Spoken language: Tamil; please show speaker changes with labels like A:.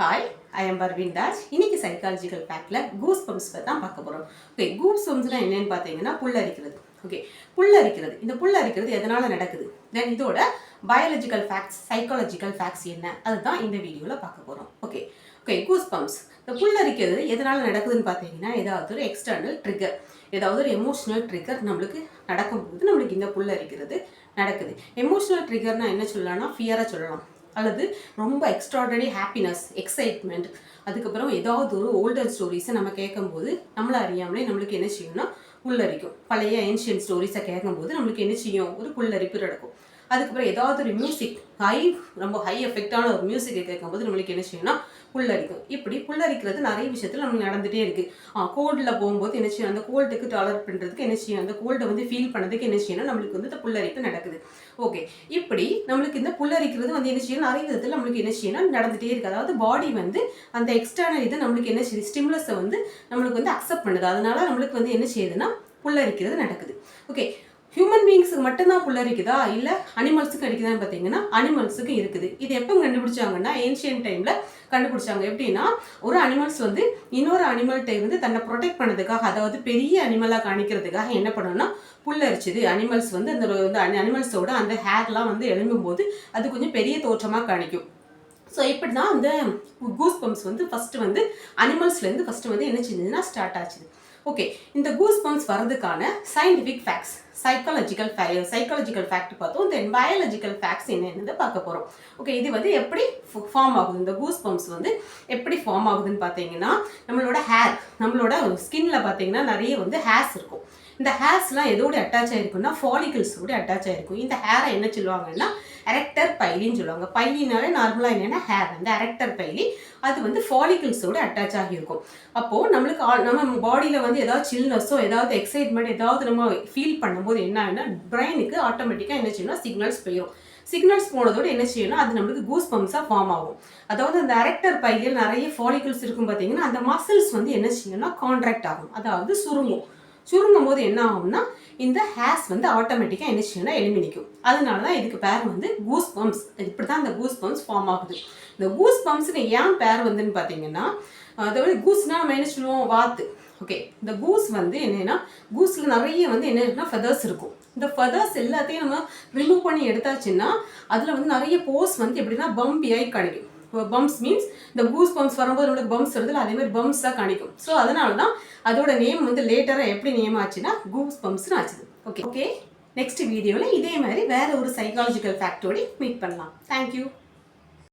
A: Hi I am Parveen Taj இன்னைக்கு சைக்காலஜிக்கல் பேக்கில் கூஸ் பம்ப்ஸ் தான் பார்க்க போகிறோம் ஓகே கூஸ் பம்ப்ஸ்னால் என்னன்னு பார்த்தீங்கன்னா புல்லரிக்கிறது. ஓகே புல்லரிக்கிறது. இந்த புல்லரிக்கிறது எதனால் நடக்குது? தென் இதோட பயாலஜிக்கல் ஃபேக்ட்ஸ் சைக்காலஜிக்கல் ஃபேக்ட்ஸ் என்ன? அதுதான் இந்த வீடியோவில் பார்க்க போகிறோம் ஓகே ஓகே கூஸ் பம்ப்ஸ் இந்த புல்லரிக்கிறது எதனால் நடக்குதுன்னு பார்த்தீங்கன்னா ஏதாவது ஒரு எக்ஸ்டர்னல் ட்ரிகர் ஏதாவது ஒரு எமோஷனல் ட்ரிகர் நம்மளுக்கு நடக்கும்போது நம்மளுக்கு இந்த புல்லரிக்கிறது நடக்குது. எமோஷ்னல் ட்ரிகர்னால் என்ன சொல்லலாம்னா ஃபியராக சொல்லலாம். அல்லது ரொம்ப எக்ஸ்ட்ராடனரி ஹாப்பினஸ் எக்ஸைட்மெண்ட் அதுக்கப்புறம் ஏதாவது ஒரு ஓல்டர் ஸ்டோரிஸை நம்ம கேட்கும்போது நம்மளை அறியாமலே நம்மளுக்கு என்ன செய்யும்னா புல்லரிக்கும் பழைய ஏன்ஷியன் ஸ்டோரிஸை கேட்கும்போது நம்மளுக்கு என்ன செய்யும்? ஒரு புல்லரிப்பு நடக்கும். அதுக்கப்புறம் ஏதாவது ஒரு மியூசிக் ஹை ரொம்ப ஹை எஃபெக்டான ஒரு மியூசிக்கை கேட்கும்போது நம்மளுக்கு என்ன செய்யணும்னா புல்லரிக்கும். இப்படி புல்லரிக்கிறது நிறைய விஷயத்தில் நம்மளுக்கு நடந்துகிட்டே இருக்குது கோல்டில் போகும்போது என்ன செய்யும் அந்த கோல்டுக்கு டாலர் பண்ணுறதுக்கு என்ன செய்யும் அந்த கோல்டை வந்து ஃபீல் பண்ணதுக்கு என்ன செய்யணும் நம்மளுக்கு வந்து இந்த புல்லரிப்பு நடக்குது. ஓகே இப்படி நம்மளுக்கு இந்த புல்லரிக்கிறது வந்து என்ன செய்யணும் நிறைய விதத்தில் நம்மளுக்கு என்ன செய்யணும் நடந்துகிட்டே இருக்குது அதாவது பாடி வந்து அந்த எக்ஸ்டர்னல் இது நம்மளுக்கு என்ன செய்யுது ஸ்டிமுலஸை வந்து நம்மளுக்கு வந்து அக்செப்ட் பண்ணுது. அதனால நம்மளுக்கு வந்து என்ன செய்யுதுன்னா புல்லரிக்கிறது நடக்குது. ஓகே ஹியூமன் பீயிங்ஸுக்கு மட்டும்தான் புல்லரிக்குதா இல்லை அனிமல்ஸுக்கு அடிக்குதான்னு பார்த்தீங்கன்னா அனிமல்ஸுக்கு இருக்குது. இது எப்போ கண்டுபிடிச்சாங்கன்னா ஏன்ஷியன் டைமில் கண்டுபிடிச்சாங்க. எப்படின்னா ஒரு அனிமல்ஸ் வந்து இன்னொரு அனிமல்கிட்ட வந்து தன்னை ப்ரொடெக்ட் பண்ணதுக்காக அதாவது பெரிய அனிமலாக காணிக்கிறதுக்காக என்ன பண்ணணும்னா புல்லரிச்சுது அனிமல்ஸ் வந்து அந்த வந்து அனிமல்ஸோட அந்த ஹேர்லாம் வந்து எழும்பும்போது அது கொஞ்சம் பெரிய தோற்றமாக காணிக்கும். ஸோ இப்படி தான் அந்த கூஸ் பம்ப்ஸ் வந்து ஃபஸ்ட்டு வந்து அனிமல்ஸ்லேருந்து ஃபஸ்ட்டு வந்து என்ன செஞ்சதுன்னா ஸ்டார்ட் ஆச்சுது. ஓகே இந்த கூஸ் பம்ப்ஸ் வரதுக்கான சயின்டிஃபிக் ஃபேக்ட்ஸ் சைக்காலஜிக்கல் ஃபே சைக்காலஜிக்கல் ஃபேக்ட் பார்த்தோம். தென் பயாலஜிக்கல் ஃபேக்ட்ஸ் என்னென்னு பார்க்க போகிறோம் ஓகே இது வந்து எப்படி ஃபார்ம் ஆகுது? இந்த கூஸ் பம்ப்ஸ் வந்து எப்படி ஃபார்ம் ஆகுதுன்னு பார்த்தீங்கன்னா நம்மளோட ஹேர் நம்மளோட ஸ்கின்ல பார்த்தீங்கன்னா நிறைய வந்து ஹேர்ஸ் இருக்கும். இந்த ஹேர்ஸ்லாம் எதோட அட்டாச் ஆயிருக்குன்னா ஃபாலிகல்ஸோட அட்டாச் ஆயிருக்கும். இந்த ஹேரை என்ன சொல்லுவாங்கன்னா எரெக்டர் பைலின்னு சொல்லுவாங்க. பைலினாலே நார்மலாக என்னென்னா ஹேர் அந்த எரெக்டர் பைலி அது வந்து ஃபாலிகல்ஸோட அட்டாச் ஆகியிருக்கும். அப்போது நம்மளுக்கு ஆல் நம்ம பாடியில் வந்து ஏதாவது சில்னஸோ ஏதாவது எக்ஸைட்மெண்ட் ஏதாவது நம்ம ஃபீல் பண்ணும்போது என்ன ஆகுனா பிரெயினுக்கு ஆட்டோமேட்டிக்காக என்ன செய்யணும்னா சிக்னல்ஸ் போயிடும் சிக்னல்ஸ் போனதோடு என்ன செய்யணும் அது நம்மளுக்கு கூஸ் பம்ப்ஸாக ஃபார்ம் ஆகும். அதாவது அந்த அரக்டர் பையில் நிறைய ஃபாலிகல்ஸ் இருக்கும் பார்த்தீங்கன்னா அந்த மசில்ஸ் வந்து என்ன செய்யணும்னா கான்ட்ராக்ட் ஆகும். அதாவது சுருங்கும். சுருங்கும் போது என்ன ஆகும்னா இந்த ஹேர்ஸ் வந்து ஆட்டோமேட்டிக்காக என்ன செய்யணும்னா எலிமினிக்கும் அதனால தான் இதுக்கு பேர் வந்து கூஸ் பம்ப்ஸ் இப்படி தான் இந்த கூஸ் பம்ப்ஸ் ஃபார்ம் ஆகுது. இந்த கூஸ் பம்ப்ஸுக்கு ஏன் பேர் வந்துன்னு பார்த்தீங்கன்னா அதாவது கூஸ்னால் நம்ம என்ன சொல்லுவோம்? வாத்து. ஓகே இந்த கூஸ் வந்து என்னென்னா கூஸில் நிறைய வந்து என்ன இருக்குன்னா ஃபெதர்ஸ் இருக்கும். இந்த ஃபெதர்ஸ் எல்லாத்தையும் நம்ம ரிமூவ் பண்ணி எடுத்தாச்சுன்னா அதில் வந்து நிறைய போஸ் வந்து எப்படின்னா பம்பியாகி கிடைக்கும். பம்ப்ஸ் மீன்ஸ் இந்த கூஸ் பம்ப்ஸ் வரும்போது நம்மளுக்கு பம்ப்ஸ் வருதுல அதே மாதிரி பம்ப்ஸாக காணிக்கும். ஸோ அதனால தான் அதோட நேம் வந்து லேட்டராக எப்படி நேம் ஆச்சுன்னா கூஸ் பம்ப்ஸ்னு ஆச்சுது ஓகே ஓகே நெக்ஸ்ட் வீடியோவில் இதே மாதிரி வேற ஒரு சைக்காலஜிக்கல் ஃபேக்டோடி மீட் பண்ணலாம். Thank you